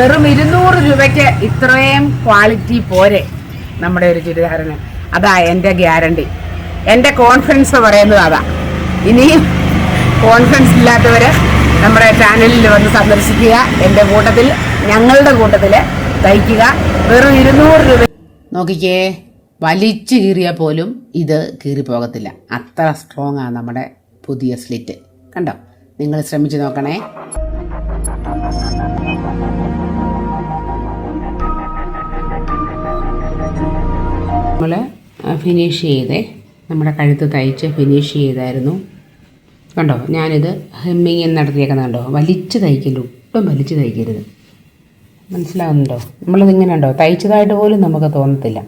വെറും ഇരുന്നൂറ് രൂപയ്ക്ക് ഇത്രയും ക്വാളിറ്റി പോരെ നമ്മുടെ ഒരു ചുരിദാറിന്. അതാ എന്റെ ഗ്യാരണ്ടി. എന്റെ കോൺഫിഡൻസ് പറയുന്നത് അതാ. ഇനിയും കോൺഫിഡൻസ് ഇല്ലാത്തവർ നമ്മുടെ ചാനലിൽ വന്ന് സന്ദർശിക്കുക എന്റെ കൂട്ടത്തിൽ ഞങ്ങളുടെ കൂട്ടത്തിൽ തയ്ക്കുക. വെറും ഇരുന്നൂറ് രൂപ നോക്കിക്കേ വലിച്ചു കീറിയാൽ പോലും ഇത് കീറിപ്പോകത്തില്ല അത്ര സ്ട്രോങ് ആണ് നമ്മുടെ പുതിയ സ്ലിറ്റ് കണ്ടോ? നിങ്ങൾ ശ്രമിച്ചു നോക്കണേ. നമ്മൾ ഫിനിഷ് ചെയ്തേ. നമ്മുടെ കഴുത്ത് തയ്ച്ച് ഫിനിഷ് ചെയ്തായിരുന്നു. കണ്ടോ? ഞാനിത് ഹെമ്മിങ് നടത്തിയേക്കുന്നത് കണ്ടോ? വലിച്ച് തയ്ക്കരുത് ഒട്ടും വലിച്ച് തയ്ക്കരുത്. മനസ്സിലാവുന്നുണ്ടോ? നമ്മളിതിങ്ങനെ ഉണ്ടോ? തയ്ച്ചതായിട്ട് പോലും നമുക്ക് തോന്നത്തില്ല.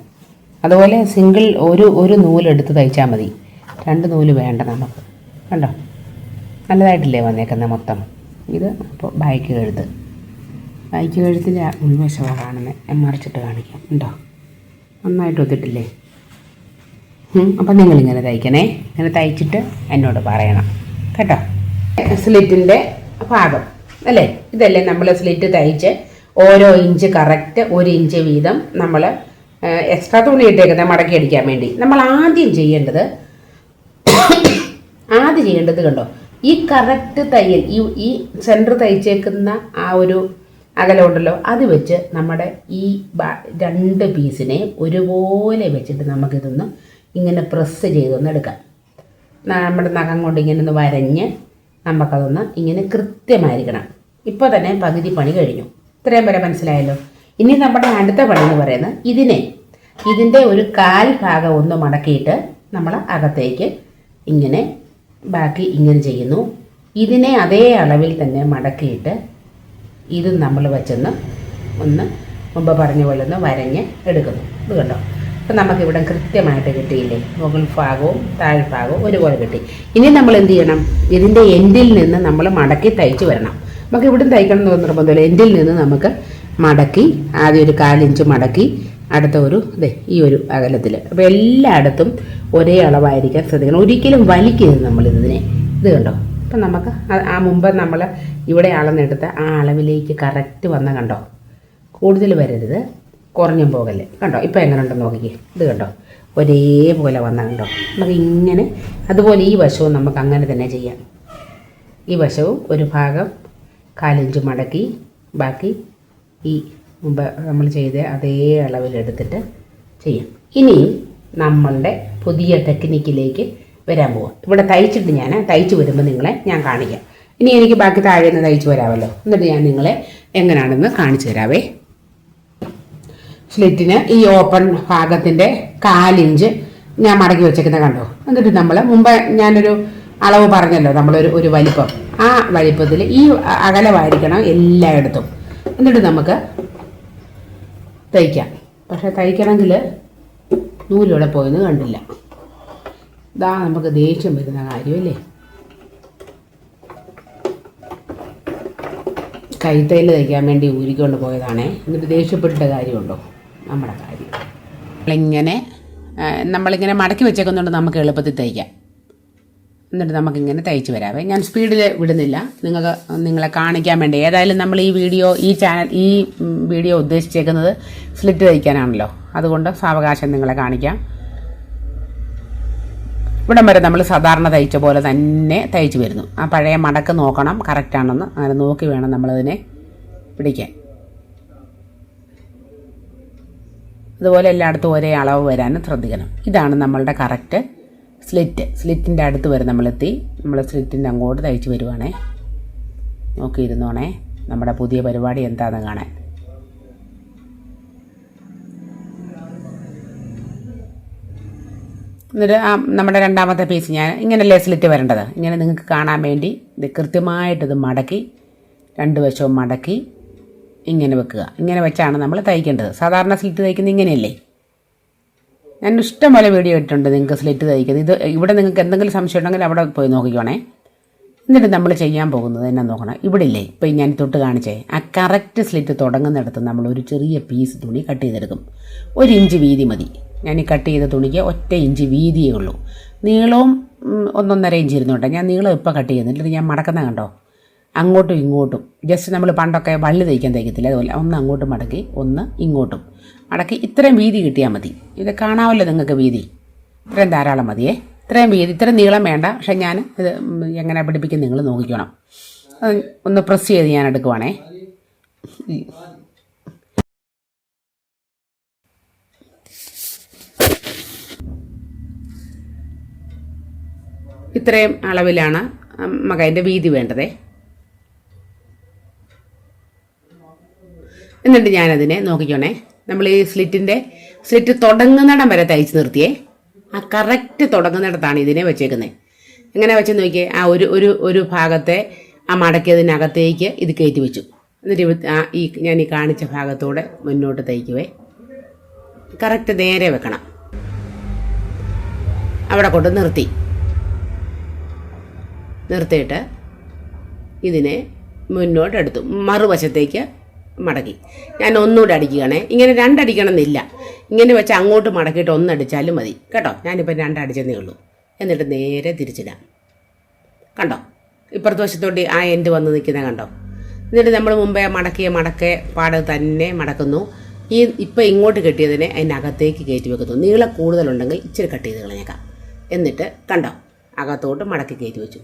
അതുപോലെ സിംഗിൾ ഒരു ഒരു നൂലെടുത്ത് തയ്ച്ചാൽ മതി. രണ്ട് നൂൽ വേണ്ട നമുക്ക്. കണ്ടോ? നല്ലതായിട്ടില്ലേ വന്നേക്കുന്നത് മൊത്തം? ഇത് അപ്പോൾ ബാക്ക് കഴുത്ത് ബാക്ക് കഴുത്തിന്റെ ഉൾവശമാണ് കാണുന്നത് മറിച്ചിട്ട് കാണിക്കാം. ഉണ്ടോ? നന്നായിട്ട് ഒത്തിട്ടില്ലേ? അപ്പം നിങ്ങളിങ്ങനെ തയ്ക്കണേ. ഇങ്ങനെ തയ്ച്ചിട്ട് എന്നോട് പറയണം. കേട്ടോ? സ്ലിറ്റിന്റെ ഭാഗം അല്ലേ? ഇതല്ലേ നമ്മൾ സ്ലിറ്റ് തയ്ച്ച് ഓരോ ഇഞ്ച് കറക്റ്റ് ഒരു ഇഞ്ച് വീതം നമ്മൾ എക്സ്ട്രാ തുണി ഇട്ടേക്കുന്നത് മടക്കി അടിക്കാൻ വേണ്ടി. നമ്മൾ ആദ്യം ചെയ്യേണ്ടത് ആദ്യം ചെയ്യേണ്ടത് കണ്ടോ? ഈ കറക്റ്റ് തയ്യൽ ഈ ഈ സെന്റർ തയ്ച്ചേക്കുന്ന ആ ഒരു അകലമുണ്ടല്ലോ അത് വെച്ച് നമ്മുടെ ഈ രണ്ട് പീസിനെ ഒരുപോലെ വെച്ചിട്ട് നമുക്കിതൊന്ന് ഇങ്ങനെ പ്രസ് ചെയ്തൊന്ന് എടുക്കാം. നമ്മുടെ നഖം കൊണ്ട് ഇങ്ങനെ ഒന്ന് വരഞ്ഞ് നമുക്കതൊന്ന് ഇങ്ങനെ കൃത്യമായിരിക്കണം. ഇപ്പോൾ തന്നെ പകുതി പണി കഴിഞ്ഞു. ഇത്രയും വരെ മനസ്സിലായല്ലോ? ഇനി നമ്മുടെ അടുത്ത പണി എന്ന് പറയുന്നത് ഇതിനെ ഇതിന്റെ ഒരു കാൽ ഭാഗം ഒന്ന് മടക്കിയിട്ട് നമ്മൾ അകത്തേക്ക് ഇങ്ങനെ ബാക്കി ഇങ്ങനെ ചെയ്യുന്നു. ഇതിനെ അതേ അളവിൽ തന്നെ മടക്കിയിട്ട് ഇത് നമ്മൾ വെച്ചൊന്ന് ഒന്ന് മുമ്പ് പറഞ്ഞ പോലെ ഒന്ന് വരഞ്ഞ് എടുക്കുന്നു. ഇത് കണ്ടോ? അപ്പം നമുക്കിവിടെ കൃത്യമായിട്ട് കിട്ടിയില്ലേ? മുകൾ ഭാഗവും താഴ്ഭാഗവും ഒരുപോലെ കിട്ടി. ഇനി നമ്മൾ എന്ത് ചെയ്യണം? ഇതിന്റെ എൻഡിൽ നിന്ന് നമ്മൾ മടക്കി തയ്ച്ച് വരണം. നമുക്ക് ഇവിടെ തയ്ക്കണം എന്ന് നിർബന്ധമില്ല എൻഡിൽ നിന്ന് നമുക്ക് മടക്കി ആദ്യം ഒരു കാലിഞ്ച് മടക്കി അടുത്ത ഒരു ഇതേ ഈ ഒരു അകലത്തിൽ. അപ്പോൾ എല്ലായിടത്തും ഒരേ അളവായിരിക്കാൻ ശ്രദ്ധിക്കണം. ഒരിക്കലും വലിക്കരുത് നമ്മൾ ഇതിനെ. ഇത് കണ്ടോ? അപ്പം നമുക്ക് ആ- മുമ്പ് നമ്മൾ ഇവിടെ അളന്നെടുത്ത ആ അളവിലേക്ക് കറക്റ്റ് വന്ന കണ്ടോ? കൂടുതൽ വരരുത്. കുറഞ്ഞും പോകല്ലേ. കണ്ടോ? ഇപ്പം എങ്ങനെ ഉണ്ടെന്ന് നോക്കിക്കേ. ഇത് കണ്ടോ? ഒരേപോലെ വന്ന കണ്ടോ? നമുക്ക് ഇങ്ങനെ അതുപോലെ ഈ വശവും നമുക്ക് അങ്ങനെ തന്നെ ചെയ്യാം. ഈ വശവും ഒരു ഭാഗം കാലിഞ്ച് മടക്കി ബാക്കി ഈ മുമ്പ് നമ്മൾ ചെയ്ത അതേ അളവിലെടുത്തിട്ട് ചെയ്യാം. ഇനിയും നമ്മളുടെ പുതിയ ടെക്നിക്കിലേക്ക് വരാൻ പോവാം. ഇവിടെ തയ്ച്ചിട്ട് ഞാൻ തയ്ച്ച് വരുമ്പോൾ നിങ്ങളെ ഞാൻ കാണിക്കാം. ഇനി എനിക്ക് ബാക്കി താഴെ നിന്ന് തയ്ച്ച് വരാമല്ലോ. എന്നിട്ട് ഞാൻ നിങ്ങളെ എങ്ങനെയാണെന്ന് കാണിച്ചു തരാവേ. സ്ലിറ്റിന് ഈ ഓപ്പൺ ഭാഗത്തിന്റെ കാലിഞ്ച് ഞാൻ മടക്കി വെച്ചേക്കുന്ന കണ്ടോ? എന്നിട്ട് നമ്മൾ മുമ്പ് ഞാനൊരു അളവ് പറഞ്ഞല്ലോ നമ്മളൊരു ഒരു വലിപ്പം. ആ വലിപ്പത്തിൽ ഈ അകലമായിരിക്കണം എല്ലായിടത്തും. എന്നിട്ട് നമുക്ക് തയ്ക്കാം. പക്ഷെ തയ്ക്കണമെങ്കിൽ നൂലിവിടെ പോയെന്ന് കണ്ടില്ല. ഇതാ നമുക്ക് ദേഷ്യം വരുന്ന കാര്യമല്ലേ കൈത്തയിൽ തയ്ക്കാൻ വേണ്ടി ഊരിക്കൊണ്ട് പോയതാണേ. എന്നിട്ട് ദേഷ്യപ്പെട്ട കാര്യമുണ്ടോ? നമ്മുടെ കാര്യം. നമ്മളിങ്ങനെ നമ്മളിങ്ങനെ മടക്കി വെച്ചേക്കുന്നുണ്ട് നമുക്ക് എളുപ്പത്തിൽ തയ്ക്കാം. എന്നിട്ട് നമുക്കിങ്ങനെ തയ്ച്ച് വരാവേ. ഞാൻ സ്പീഡിൽ വിടുന്നില്ല. നിങ്ങൾക്ക് നിങ്ങളെ കാണിക്കാൻ വേണ്ടി. ഏതായാലും നമ്മൾ ഈ വീഡിയോ ഈ ചാനൽ ഈ വീഡിയോ ഉദ്ദേശിച്ചേക്കുന്നത് സ്ലിറ്റ് തയ്ക്കാനാണല്ലോ. അതുകൊണ്ട് സാവകാശം നിങ്ങളെ കാണിക്കാം. ഇവിടം വരെ നമ്മൾ സാധാരണ തയ്ച്ച പോലെ തന്നെ തയ്ച്ച് വരുന്നു. ആ പഴയ മടക്ക് നോക്കണം കറക്റ്റാണെന്ന് അങ്ങനെ നോക്കി വേണം നമ്മളതിനെ പിടിക്കാൻ. അതുപോലെ എല്ലായിടത്തും ഒരേ അളവ് വരാനും ശ്രദ്ധിക്കണം. ഇതാണ് നമ്മളുടെ കറക്റ്റ് സ്ലിറ്റ് സ്ലിറ്റിന്റെ അടുത്ത് വരെ നമ്മളെത്തി നമ്മൾ സ്ലിറ്റിന്റെ അങ്ങോട്ട് തയ്ച്ച് വരുവാണേ. നോക്കിയിരുന്നോണേ. നമ്മുടെ പുതിയ പരിപാടി എന്താണെന്ന് കാണാൻ. എന്നിട്ട് ആ നമ്മുടെ രണ്ടാമത്തെ പീസ് ഞാൻ ഇങ്ങനെ സ്ലിറ്റ് വരേണ്ടത്? ഇങ്ങനെ നിങ്ങൾക്ക് കാണാൻ വേണ്ടി ഇത് കൃത്യമായിട്ടിത് മടക്കി രണ്ട് വശവും മടക്കി ഇങ്ങനെ വെക്കുക. ഇങ്ങനെ വെച്ചാണ് നമ്മൾ തയ്ക്കേണ്ടത്. സാധാരണ സ്ലിറ്റ് തയ്ക്കുന്നത് ഇങ്ങനെയല്ലേ? ഞാൻ ഇഷ്ടംപോലെ വീഡിയോ ഇട്ടിട്ടുണ്ട് നിങ്ങൾക്ക് സ്ലിറ്റ് തയ്ക്കുന്നത്. ഇത് ഇവിടെ നിങ്ങൾക്ക് എന്തെങ്കിലും സംശയം ഉണ്ടെങ്കിൽ അവിടെ പോയി നോക്കിക്കോണേ. എന്നിട്ട് നമ്മൾ ചെയ്യാൻ പോകുന്നത് എന്നാ നോക്കണം. ഇവിടെ ഇല്ലേ ഇപ്പം ഞാൻ തൊട്ട് കാണിച്ചേ. ആ കറക്റ്റ് സ്ലിറ്റ് തുടങ്ങുന്നിടത്ത് നമ്മൾ ഒരു ചെറിയ പീസ് തുണി കട്ട് ചെയ്തെടുക്കും. ഒരു ഇഞ്ച് വീതി മതി. ഞാൻ ഈ കട്ട് ചെയ്ത തുണിക്ക് ഒറ്റ ഇഞ്ച് വീതിയേ ഉള്ളൂ. നീളവും ഒന്നൊന്നര ഇഞ്ച് ഇരുന്നോട്ടെ. ഞാൻ നീളം ഇപ്പോൾ കട്ട് ചെയ്യുന്നില്ല. ഞാൻ മടക്കുന്ന കണ്ടോ? അങ്ങോട്ടും ഇങ്ങോട്ടും. ജസ്റ്റ് നമ്മൾ പണ്ടൊക്കെ വള്ളി തയ്ക്കാൻ തയ്ക്കത്തില്ല? അതുപോലെ ഒന്ന് അങ്ങോട്ടും മടക്കി ഒന്ന് ഇങ്ങോട്ടും. മടക്കി ഇത്രയും വീതി കിട്ടിയാൽ മതി. ഇത് കാണാമല്ലോ നിങ്ങൾക്ക് വീതി. ഇത്രയും ധാരാളം മതിയേ. ഇത്രയും വീതി ഇത്രയും നീളം വേണ്ട. പക്ഷെ ഞാൻ ഇത് എങ്ങനെ പിടിപ്പിക്കും നിങ്ങൾ നോക്കിക്കണം. ഒന്ന് പ്രസ് ചെയ്ത് ഞാൻ എടുക്കുവാണേ. ഇത്രയും അളവിലാണ് മകന്റെ വീതി വേണ്ടതേ. എന്നിട്ട് ഞാനതിനെ നോക്കിക്കോണേ. നമ്മൾ ഈ സ്ലിറ്റിന്റെ സ്ലിറ്റ് തുടങ്ങുന്നിടം വരെ തയ്ച്ച് നിർത്തിയേ. ആ കറക്റ്റ് തുടങ്ങുന്നിടത്താണ് ഇതിനെ വെച്ചേക്കുന്നത് എങ്ങനെ വെച്ച് നോക്കിയേ? ആ ഒരു ഒരു ഒരു ഭാഗത്തെ ആ മടക്കിയതിനകത്തേക്ക് ഇത് കയറ്റി വെച്ചു. എന്നിട്ട് ആ ഈ ഞാൻ ഈ കാണിച്ച ഭാഗത്തൂടെ മുന്നോട്ട് തയ്ക്കുവേ. കറക്റ്റ് നേരെ വെക്കണം. അവിടെ കൊണ്ട് നിർത്തി. നിർത്തിയിട്ട് ഇതിനെ മുന്നോട്ടെടുത്തു. മറുവശത്തേക്ക് മടക്കി. ഞാൻ ഒന്നുകൂടെ അടിക്കുകയാണേ. ഇങ്ങനെ രണ്ടടിക്കണം എന്നില്ല ഇങ്ങനെ വെച്ച് അങ്ങോട്ട് മടക്കിയിട്ട് ഒന്നടിച്ചാലും മതി. കേട്ടോ? ഞാനിപ്പോൾ രണ്ടടിച്ചെന്നേ ഉള്ളൂ. എന്നിട്ട് നേരെ തിരിച്ചിടാം. കണ്ടോ? ഇപ്പുറത്തെ വശത്തോട്ട് ആ എൻഡ് വന്ന് നിൽക്കുന്നത് കണ്ടോ? എന്നിട്ട് നമ്മൾ മുമ്പേ മടക്കിയ മടക്കെ പാട് തന്നെ മടക്കുന്നു. ഈ ഇപ്പം ഇങ്ങോട്ട് കെട്ടിയതിനെ അതിനകത്തേക്ക് കയറ്റി വെക്കുന്നു. നീളം കൂടുതലുണ്ടെങ്കിൽ ഇച്ചിരി കട്ട് ചെയ്ത് കളഞ്ഞേക്കാം. എന്നിട്ട് കണ്ടോ? അകത്തോട്ട് മടക്കി കയറ്റി വെച്ചു.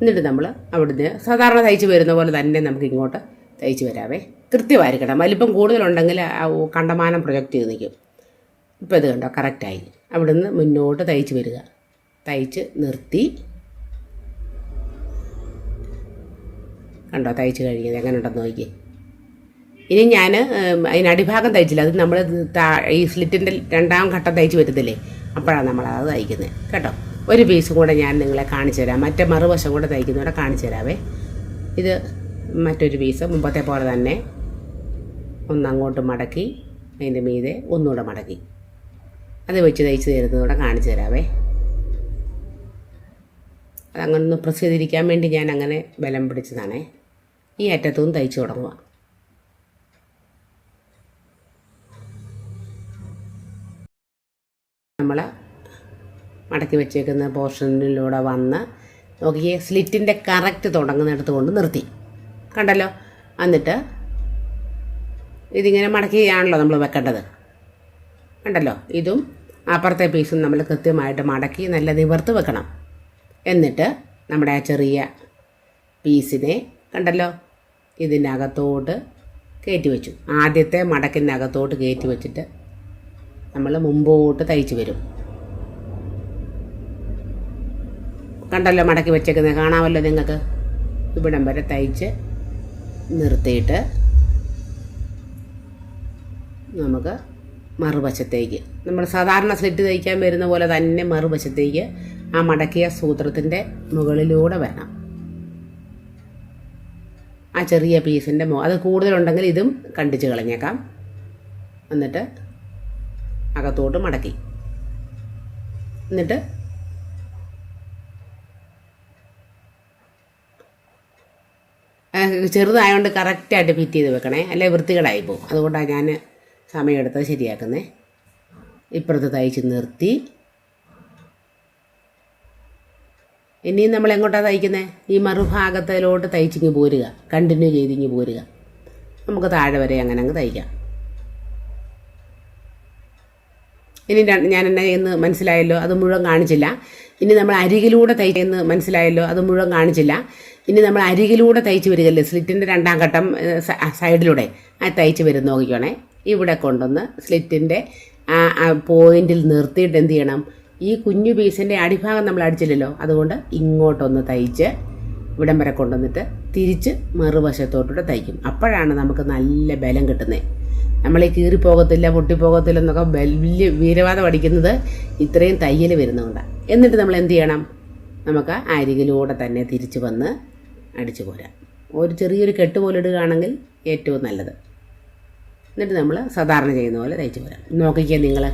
എന്നിട്ട് നമ്മൾ അവിടുന്ന് സാധാരണ തയ്ച്ച് വരുന്ന പോലെ തന്നെ നമുക്ക് ഇങ്ങോട്ട് തയ്ച്ച് വരാവേ. കൃത്യമായിരിക്കണം. വലിപ്പം കൂടുതലുണ്ടെങ്കിൽ കണ്ടമാനം പ്രൊജക്റ്റ് ചെയ്ത് നിൽക്കും. ഇപ്പോൾ ഇത് കണ്ടോ? കറക്റ്റായി അവിടുന്ന് മുന്നോട്ട് തയ്ച്ച് വരിക. തയ്ച്ച് നിർത്തി. കണ്ടോ? തയ്ച്ച് കഴിഞ്ഞത്. എങ്ങനെ ഉണ്ടെന്ന് നോക്കി. ഇനി ഞാൻ അതിന് അടിഭാഗം തയ്ച്ചില്ല. അത് നമ്മൾ ഈ സ്ലിറ്റിന്റെ രണ്ടാം ഘട്ടം തയ്ച്ച് വരുന്നില്ലേ അപ്പോഴാണ് നമ്മൾ അത് തയ്ക്കുന്നത്. കേട്ടോ? ഒരു പീസും കൂടെ ഞാൻ നിങ്ങളെ കാണിച്ചു തരാം. മറ്റേ മറുവശം കൂടെ തയ്ക്കുന്നൂടെ കാണിച്ചു തരാവേ. ഇത് മറ്റൊരു പീസ് മുമ്പത്തെ പോലെ തന്നെ ഒന്നങ്ങോട്ട് മടക്കി അതിന്റെ മീതെ ഒന്നുകൂടെ മടക്കി. അത് വെച്ച് തയ്ച്ച് തരുന്നതോടെ കാണിച്ചു തരാവേ. അതങ്ങനെ ഒന്ന് പ്രസ് ചെയ്തിരിക്കാൻ വേണ്ടി ഞാൻ അങ്ങനെ ബലം പിടിച്ചതാണേ. ഈ അറ്റത്തും തയ്ച്ചു തുടങ്ങുക. നമ്മൾ മടക്കി വെച്ചേക്കുന്ന പോർഷനിലൂടെ വന്ന് നോക്കിയേ സ്ലിറ്റിന്റെ കറക്റ്റ് തുടങ്ങുന്നിടത്ത് കൊണ്ട് നിർത്തി. കണ്ടല്ലോ? എന്നിട്ട് ഇതിങ്ങനെ മടക്കിയാണല്ലോ നമ്മൾ വെക്കേണ്ടത്. കണ്ടല്ലോ? ഇതും അപ്പുറത്തെ പീസും നമ്മൾ കൃത്യമായിട്ട് മടക്കി നല്ല നിവർത്ത് വെക്കണം. എന്നിട്ട് നമ്മുടെ ആ ചെറിയ പീസിനെ കണ്ടല്ലോ? ഇതിനകത്തോട്ട് കയറ്റി വെച്ചു. ആദ്യത്തെ മടക്കിനകത്തോട്ട് കയറ്റി വെച്ചിട്ട് നമ്മൾ മുമ്പോട്ട് തയ്ച്ച് വരും. കണ്ടല്ലോ മടക്കി വെച്ചേക്കുന്നത് കാണാമല്ലോ നിങ്ങൾക്ക്. ഇവിടം വരെ തയ്ച്ച് നിർത്തിയിട്ട് നമുക്ക് മറുവശത്തേക്ക്. നമ്മൾ സാധാരണ സ്ലിറ്റ് തയ്ക്കാൻ വരുന്ന പോലെ തന്നെ മറുവശത്തേക്ക് ആ മടക്കിയ സൂത്രത്തിന്റെ മുകളിലൂടെ വരണം. ആ ചെറിയ പീസിന്റെ അത് കൂടുതലുണ്ടെങ്കിൽ ഇതും കണ്ടിച്ച് കളഞ്ഞേക്കാം. എന്നിട്ട് അകത്തോട്ട് മടക്കി. എന്നിട്ട് ചെറുതായതുകൊണ്ട് കറക്റ്റായിട്ട് ഫിറ്റ് ചെയ്ത് വെക്കണേ. അല്ലെ വൃത്തികളായി പോകും അതുകൊണ്ടാണ് ഞാൻ സമയമെടുത്ത് ശരിയാക്കുന്നത് ഇപ്പുറത്ത് തയ്ച്ച് നിർത്തി. ഇനിയും നമ്മൾ എങ്ങോട്ടാണ് തയ്ക്കുന്നത് ഈ മറുഭാഗത്തിലോട്ട് തയ്ച്ചിങ്ങ് പോരുക. കണ്ടിന്യൂ ചെയ്തിങ്ങ് പോരുക. നമുക്ക് താഴെ വരെ അങ്ങനെ അങ്ങ് തയ്ക്കാം. ഇനി ഞാൻ എന്നെ എന്ന് മനസ്സിലായല്ലോ അത് മുഴുവൻ കാണിച്ചില്ല. ഇനി നമ്മൾ അരികിലൂടെ തയ്ച്ചെന്ന് മനസ്സിലായല്ലോ അത് മുഴുവൻ കാണിച്ചില്ല. ഇനി നമ്മൾ അരികിലൂടെ തയ്ച്ച് വരികയല്ലേ സ്ലിറ്റിന്റെ രണ്ടാം ഘട്ടം സൈഡിലൂടെ ആ തയ്ച്ച് വരും നോക്കിക്കോണേ. ഇവിടെ കൊണ്ടുവന്ന് സ്ലിറ്റിന്റെ ആ പോയിന്റിൽ നിർത്തിയിട്ട് എന്ത് ചെയ്യണം? ഈ കുഞ്ഞു പീസിന്റെ അടിഭാഗം നമ്മൾ അടിച്ചില്ലല്ലോ അതുകൊണ്ട് ഇങ്ങോട്ടൊന്ന് തയ്ച്ച് ഇവിടം വരെ കൊണ്ടുവന്നിട്ട് തിരിച്ച് മറുവശത്തോട്ടൂടെ തയ്ക്കും. അപ്പോഴാണ് നമുക്ക് നല്ല ബലം കിട്ടുന്നത് നമ്മൾ ഈ കീറിപ്പോകത്തില്ല പൊട്ടിപ്പോകത്തില്ല എന്നൊക്കെ വലിയ വീരവാദം അടിക്കുന്നത് ഇത്രയും തയ്യൽ വരുന്നതുകൊണ്ടാണ് എന്നിട്ട് നമ്മൾ എന്ത് ചെയ്യണം? നമുക്ക് അരികിലൂടെ തന്നെ തിരിച്ച് വന്ന് അടിച്ചു പോരാം ഒരു ചെറിയൊരു കെട്ട് പോലെ ഇടുകയാണെങ്കിൽ ഏറ്റവും നല്ലത്. എന്നിട്ട് നമ്മൾ സാധാരണ ചെയ്യുന്ന പോലെ തയ്ച്ച് പോരാം നോക്കിക്കുക നിങ്ങൾ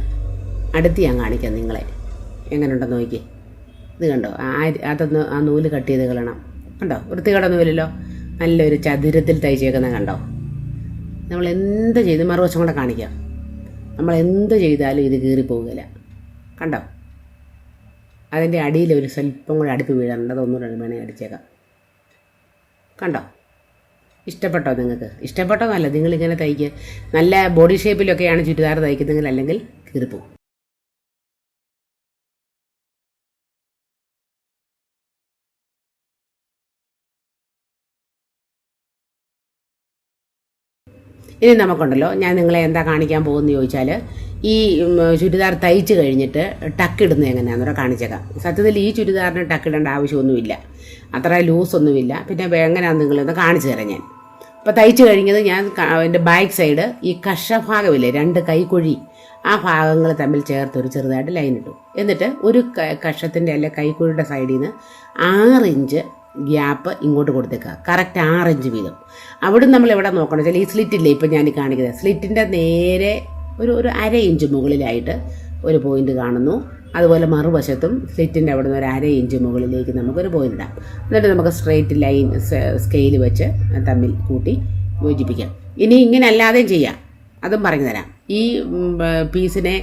അടുത്ത് ഞാൻ കാണിക്കാം നിങ്ങളെ. എങ്ങനെയുണ്ടെന്ന് നോക്കി ഇത് കണ്ടോ? അതൊന്ന് ആ നൂൽ കട്ട് ചെയ്ത് കളയണം. കണ്ടോ? വൃത്തികേട നൂലല്ലോ നല്ലൊരു ചതുരത്തിൽ തയ്ച്ചേക്കുന്നത് കണ്ടോ? നമ്മൾ എന്ത് ചെയ്ത് മറുവശം കൂടെ കാണിക്കാം. നമ്മൾ എന്ത് ചെയ്താലും ഇത് കീറിപ്പോകില്ല കണ്ടോ? അതിന്റെ അടിയിൽ ഒരു സ്വല്പം കൂടെ അടുപ്പ് വീഴാനുണ്ട് രണ്ട് വേണേൽ അടിച്ചേക്കാം. കണ്ടോ? ഇഷ്ടപ്പെട്ടോ നിങ്ങൾക്ക്? ഇഷ്ടപ്പെട്ടോ അല്ല? നിങ്ങളിങ്ങനെ തയ്ക്കുക നല്ല ബോഡി ഷേപ്പിലൊക്കെയാണ് ചുരിദാർ തയ്ക്കുന്നതെങ്കിൽ അല്ലെങ്കിൽ കീറിപ്പോവും. ഇനി നമുക്കുണ്ടല്ലോ. ഞാൻ നിങ്ങളെ എന്താ കാണിക്കാൻ പോകുമെന്ന് ചോദിച്ചാൽ ഈ ചുരിദാർ തയ്ച്ച് കഴിഞ്ഞിട്ട് ടക്കിടുന്നത് എങ്ങനെയാണെന്നോ കാണിച്ചേക്കാം. സത്യത്തിൽ ഈ ചുരിദാറിന് ടക്കിടേണ്ട ആവശ്യമൊന്നുമില്ല. അത്ര ലൂസൊന്നുമില്ല പിന്നെ എങ്ങനെയാണെന്ന് നിങ്ങളൊന്ന് കാണിച്ചു തരാം ഞാൻ. അപ്പോൾ തയ്ച്ച് കഴിഞ്ഞത് ഞാൻ എന്റെ ബാക്ക് സൈഡ് ഈ കഷഭാഗമില്ലേ രണ്ട് കൈക്കുഴി ആ ഭാഗങ്ങൾ തമ്മിൽ ചേർത്ത് ഒരു ചെറുതായിട്ട് ലൈൻ ഇട്ടു. എന്നിട്ട് ഒരു കഷത്തിന്റെ അല്ലെ കൈക്കുഴിയുടെ സൈഡിൽ നിന്ന് ആറ് ഇഞ്ച് ഗ്യാപ്പ് ഇങ്ങോട്ട് കൊടുത്തേക്കുക കറക്റ്റ് ആറ് ഇഞ്ച് വീതം. അവിടെ നമ്മൾ എവിടെ നോക്കണം വെച്ചാൽ ഈ സ്ലിറ്റില്ലേ ഇപ്പം ഞാൻ കാണിക്കുന്നത്. സ്ലിറ്റിന്റെ നേരെ ഒരു ഒരു അര ഇഞ്ച് മുകളിലായിട്ട് ഒരു പോയിന്റ് കാണുന്നു. അതുപോലെ മറുവശത്തും സ്ലിറ്റിന്റെ അവിടെ നിന്ന് ഒരു അര ഇഞ്ച് മുകളിലേക്ക് നമുക്കൊരു പോയിന്റ് ഇടാം. എന്നിട്ട് നമുക്ക് സ്ട്രെയിറ്റ് ലൈൻ സ്കെയിൽ വെച്ച് തമ്മിൽ കൂട്ടി യോജിപ്പിക്കാം. ഇനി ഇങ്ങനെ അല്ലാതെയും ചെയ്യാം. അതും പറഞ്ഞു തരാം ഈ പീസിനെ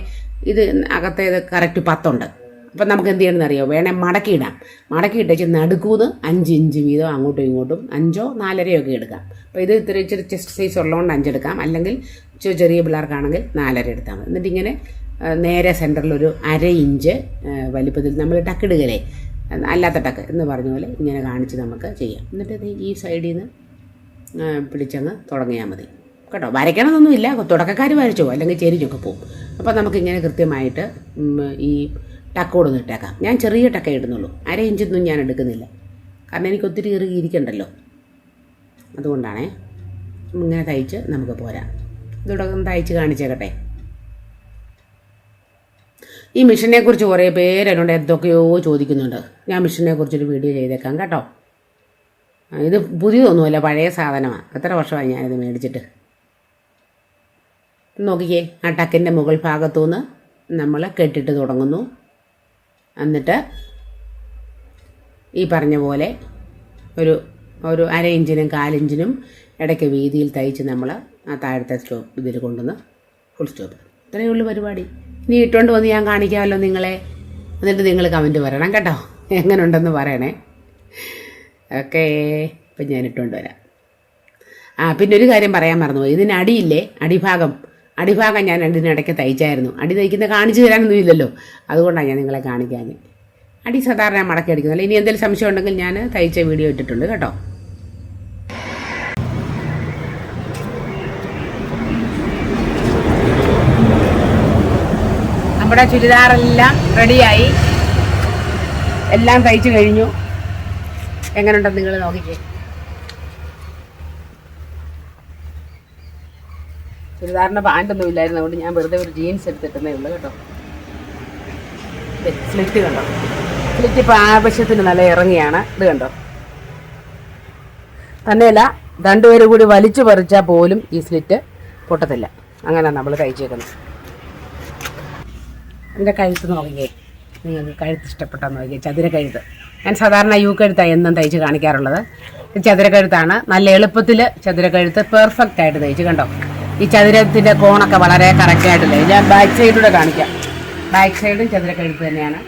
ഇത് അകത്തേത് കറക്റ്റ് പത്തുണ്ട്. അപ്പം നമുക്ക് എന്ത് ചെയ്യണമെന്ന് അറിയോ? വേണേൽ മടക്കിയിടാം മടക്കിയിട്ടേച്ച് നടുക്കൂന്ന് അഞ്ച് ഇഞ്ച് വീതം അങ്ങോട്ടും ഇങ്ങോട്ടും അഞ്ചോ നാലരയോ ഒക്കെ എടുക്കാം. അപ്പോൾ ഇത് ഇത്തിരി ഇച്ചിരി ചെസ്റ്റ് സൈസ് ഉള്ളതുകൊണ്ട് അഞ്ചെടുക്കാം അല്ലെങ്കിൽ ചെറിയ പിള്ളേർക്കാണെങ്കിൽ നാലര എടുത്താൽ മതി. എന്നിട്ട് ഇങ്ങനെ നേരെ സെന്ററിൽ ഒരു അര ഇഞ്ച് വലിപ്പത്തിൽ നമ്മൾ ടക്കിടുകയില്ലേ അല്ലാത്ത ടക്ക് എന്ന് പറഞ്ഞ പോലെ ഇങ്ങനെ കാണിച്ച് നമുക്ക് ചെയ്യാം. എന്നിട്ട് ഈ സൈഡിൽ നിന്ന് പിടിച്ചങ്ങ് തുടങ്ങിയാൽ മതി. കേട്ടോ? വരയ്ക്കണമെന്നൊന്നുമില്ല തുടക്കക്കാർ വരച്ചോ? അല്ലെങ്കിൽ ചെരിഞ്ഞൊക്കെ പോകും. അപ്പോൾ നമുക്കിങ്ങനെ കൃത്യമായിട്ട് ഈ ടക്കോടൊന്ന് ഇട്ടേക്കാം. ഞാൻ ചെറിയ ടക്കേ ഇടുന്നുള്ളൂ. അര ഇഞ്ചൊന്നും ഞാൻ എടുക്കുന്നില്ല. കാരണം എനിക്ക് ഒത്തിരി ഇറുകി ഇരിക്കണ്ടല്ലോ. അതുകൊണ്ടാണേ ഇങ്ങനെ തയ്ച്ച് നമുക്ക് പോരാം. ഇതോടൊപ്പം തയ്ച്ച് കാണിച്ചേക്കട്ടെ. ഈ മിഷനെക്കുറിച്ച് കുറേ പേര് എന്നോട് എന്തൊക്കെയോ ചോദിക്കുന്നുണ്ട്. ഞാൻ മിഷനെ കുറിച്ചൊരു വീഡിയോ ചെയ്തേക്കാം കേട്ടോ. ഇത് പുതിയതൊന്നുമല്ല പഴയ സാധനമാണ് എത്ര വർഷമായി ഞാനിത് മേടിച്ചിട്ട്. നോക്കിക്കേ ആ ടക്കിന്റെ മുകൾ ഭാഗത്തുനിന്ന് നമ്മൾ കെട്ടിട്ട് തുടങ്ങുന്നു. എന്നിട്ട് ഈ പറഞ്ഞ പോലെ ഒരു ഒരു അര ഇഞ്ചിനും കാലിഞ്ചിനും ഇടയ്ക്ക് വീതിയിൽ തയ്ച്ച് നമ്മൾ ആ താഴത്തെ സ്റ്റോപ്പ് ഇതിൽ കൊണ്ടുവന്ന് ഫുൾ സ്റ്റോപ്പ് ഇത്രയേ ഉള്ളൂ പരിപാടി. ഇനി ഇട്ടുകൊണ്ട് വന്ന് ഞാൻ കാണിക്കാമല്ലോ നിങ്ങളെ. എന്നിട്ട് നിങ്ങൾ കമന്റ് പറയണം കേട്ടോ. എങ്ങനെ ഉണ്ടെന്ന് പറയണേ. ഓക്കേ. ഇപ്പം ഞാൻ ഇട്ടുകൊണ്ട് വരാം. ആ പിന്നെ ഒരു കാര്യം പറയാൻ മറന്നുപോയി. ഇതിന് അടിയില്ലേ? അടിഭാഗം. അടിഭാഗം ഞാൻ അടിനിടയ്ക്ക് തയ്ച്ചായിരുന്നു. അടി തയ്ക്കുന്നത് കാണിച്ചു തരാനൊന്നും ഇല്ലല്ലോ. അതുകൊണ്ടാണ് ഞാൻ നിങ്ങളെ കാണിക്കാൻ അടി സാധാരണ മടക്കി അടിക്കുന്നില്ല ഇനി എന്തെങ്കിലും സംശയം ഉണ്ടെങ്കിൽ ഞാൻ തയ്ച്ച വീഡിയോ ഇട്ടിട്ടുണ്ട് കേട്ടോ. നമ്മുടെ ചുരിദാറെല്ലാം റെഡിയായി. എല്ലാം തയ്ച്ചു കഴിഞ്ഞു. എങ്ങനെയുണ്ടെന്ന് നിങ്ങൾ നോക്കിക്കേ. ചുരിദാറിന്റെ പാന്റൊന്നും ഇല്ലായിരുന്നു. അതുകൊണ്ട് ഞാൻ വെറുതെ ഒരു ജീൻസ് എടുത്തിട്ടേ ഉള്ളൂ കേട്ടോ. സ്ലിറ്റ് കണ്ടോ? സ്ലിറ്റ് ഇപ്പോൾ ആവശ്യത്തിന് നല്ല ഇറങ്ങിയാണ്. ഇത് കണ്ടോ? തന്നെയല്ല രണ്ടുപേരും കൂടി വലിച്ചു പറിച്ചാൽ പോലും ഈ സ്ലിറ്റ് പൊട്ടത്തില്ല. അങ്ങനെ നമ്മൾ തയ്ച്ചേക്കുന്നത് എന്റെ കഴുത്ത് നോക്കിക്കേ. നിങ്ങൾക്ക് കഴുത്ത് ഇഷ്ടപ്പെട്ടാൽ നോക്കിയേ ചതുരക്കഴുത്ത് ഞാൻ സാധാരണ യു കഴുത്താണ് എന്നും തയ്ച്ച് കാണിക്കാറുള്ളത്. ചതുരക്കഴുത്താണ് ചതുര കഴുത്താണ്. നല്ല എളുപ്പത്തിൽ ചതുരക്കഴുത്ത് പെർഫെക്റ്റ് ആയിട്ട് തയ്ച്ച് കണ്ടോ? ഈ ചതുരത്തിന്റെ കോണൊക്കെ വളരെ കറക്റ്റായിട്ടില്ലേ ഞാൻ ബാക്ക് സൈഡിലൂടെ കാണിക്കാം. ബാക്ക് സൈഡും ചതുര കഴുത്ത് തന്നെയാണ്.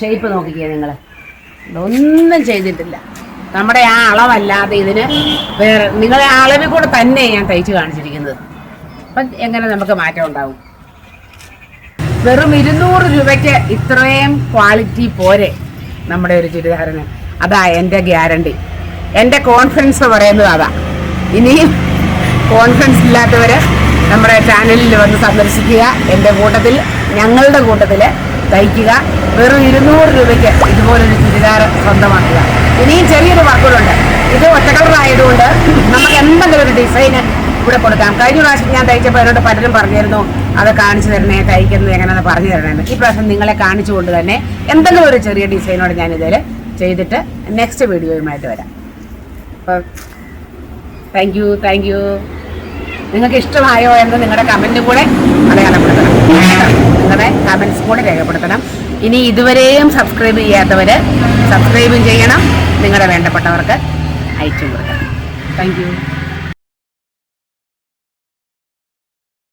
ഷേപ്പ് നോക്കിക്കേ നിങ്ങൾ ഒന്നും ചെയ്തിട്ടില്ല. നമ്മുടെ ആ അളവല്ലാതെ ഇതിന് വേറെ നിങ്ങളെ ആ അളവിൽ കൂടെ തന്നെ ഞാൻ തയ്ച്ച് കാണിച്ചിരിക്കുന്നത്. അപ്പം എങ്ങനെ നമുക്ക് മാറ്റം ഉണ്ടാവും? വെറും ഇരുന്നൂറ് രൂപയ്ക്ക് ഇത്രയും ക്വാളിറ്റി പോരെ നമ്മുടെ ഒരു ചുരിദാറിന്. അതാ എന്റെ ഗ്യാരണ്ടി എന്റെ കോൺഫിഡൻസ് പറയുന്നത് അതാ. ഇനിയും കോൺഫിഡൻസ് ഇല്ലാത്തവർ നമ്മുടെ ചാനലിൽ വന്ന് സന്ദർശിക്കുക. എന്റെ കൂട്ടത്തിൽ ഞങ്ങളുടെ കൂട്ടത്തിൽ തയ്ക്കുക വെറും ഇരുന്നൂറ് രൂപയ്ക്ക് ഇതുപോലൊരു ചുരിദാർ സ്വന്തമാക്കുക. ഇനിയും ചെറിയൊരു വർക്കുകളുണ്ട്. ഇത് ഒറ്റ കളറായതുകൊണ്ട് നമുക്ക് എന്തെങ്കിലും ഒരു ഡിസൈന് ഇവിടെ കൊടുക്കാം. കഴിഞ്ഞ പ്രാവശ്യം ഞാൻ തയ്ച്ചപ്പോൾ എന്നോട് പലരും പറഞ്ഞിരുന്നു അത് കാണിച്ചു തരണേ തയ്ക്കുന്നത് എങ്ങനെയാണെന്ന് പറഞ്ഞു തരണേന്ന്. ഈ പ്രാവശ്യം നിങ്ങളെ കാണിച്ചുകൊണ്ട് തന്നെ എന്തെങ്കിലും ഒരു ചെറിയ ഡിസൈനോട് ഞാൻ ഇതിൽ ചെയ്തിട്ട് നെക്സ്റ്റ് വീഡിയോയുമായിട്ട് വരാം. അപ്പം താങ്ക് യു താങ്ക് യു നിങ്ങൾക്ക് ഇഷ്ടമായോ എന്ന് നിങ്ങളുടെ കമന്റ് കൂടെ അടയാളപ്പെടുത്തണം. നിങ്ങളുടെ കമൻസ് കൂടെ രേഖപ്പെടുത്തണം. ഇനി ഇതുവരെയും സബ്സ്ക്രൈബ് ചെയ്യാത്തവർ സബ്സ്ക്രൈബും ചെയ്യണം. നിങ്ങളുടെ വേണ്ടപ്പെട്ടവർക്ക് അയച്ചു കൊടുക്കണം. താങ്ക്